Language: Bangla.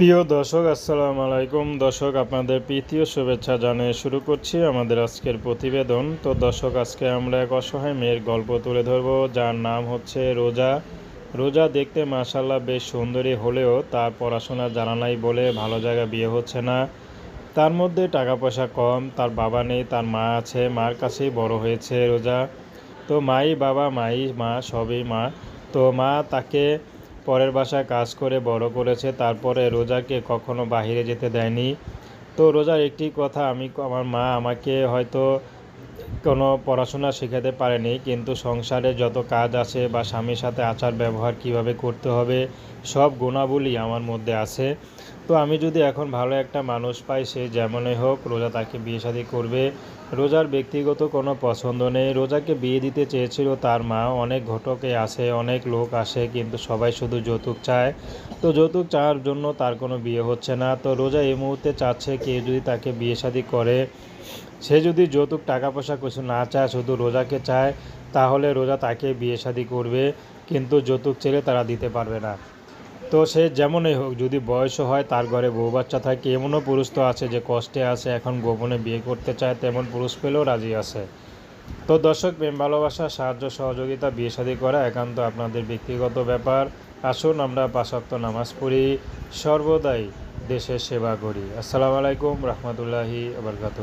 প্রিয় দর্শক, আসসালামু আলাইকুম। দর্শক, আপনাদের প্রীতীয় শুভেচ্ছা জানিয়ে শুরু করছি আমাদের আজকের প্রতিবেদন। তো দর্শক, আজকে আমরা এক অসহায় মেয়ের গল্প তুলে ধরব। যার নাম হচ্ছে রোজা। রোজা দেখতে মাশাল্লাহ বেশ সুন্দরী হলেও তার পড়াশোনা জানা নাই বলে ভালো জায়গায় বিয়ে হচ্ছে না। তার মধ্যে টাকা পয়সা কম, তার বাবা নেই, তার মা আছে, মার কাছেই বড় হয়েছে রোজা। তো মাই বাবা, মাই মা, সবই মা। তো মা তাকে পরের বাসায় কাজ করে বড় করেছে, তারপরে রোজাকে কখনো বাহিরে যেতে দেয়নি। তো রোজার একটি কথা, আমি আমার মা আমাকে হয়তো কোনো পড়াশোনা শেখাতে পারেনি, কিন্তু সংসারে যত কাজ আছে বা স্বামীর সাথে আচার ব্যবহার কীভাবে করতে হবে সব গুণাবলী আমার মধ্যে আছে। তো আমি যদি এখন ভালো একটা মানুষ পাই, সে যেমনই হোক, রোজা তাকে বিয়ে শাদী করবে। রোজার ব্যক্তিগত কোনো পছন্দ নেই। রোজাকে বিয়ে দিতে চেয়েছিল তার মা। অনেক ঘটকে আসে, অনেক লোক আসে, কিন্তু সবাই শুধু যৌতুক চায়। তো যৌতুক চাওয়ার জন্য তার কোনো বিয়ে হচ্ছে না। তো রোজা এই মুহূর্তে চাচ্ছে কেউ যদি তাকে বিয়ে শাদী করে। সে যদি যৌতুক টাকা পয়সা কিছু না চায়, শুধু রোজাকে চায়, তাহলে রোজা তাকে বিয়ে শাদী করবে। কিন্তু যৌতুক চেলে তারা দিতে পারবে না। তো সে যেমনই হোক, যদি বয়সও হয়, তার ঘরে বউ বাচ্চা থাকে, এমনও পুরুষ তো আছে যে কষ্টে আছে, এখন গোপনে বিয়ে করতে চায়, তেমন পুরুষ পেলেও রাজি আছে। তো দর্শক, প্রেম, ভালোবাসা, সাহায্য, সহযোগিতা, বিয়ে শাদী করা একান্ত আপনাদের ব্যক্তিগত ব্যাপার। আসুন আমরা পাশাক্ত নামাজ পড়ি। সর্বদাই দেশের সেবা করি। আসসালামু আলাইকুম, রহমতুল্লাহি আবরকাত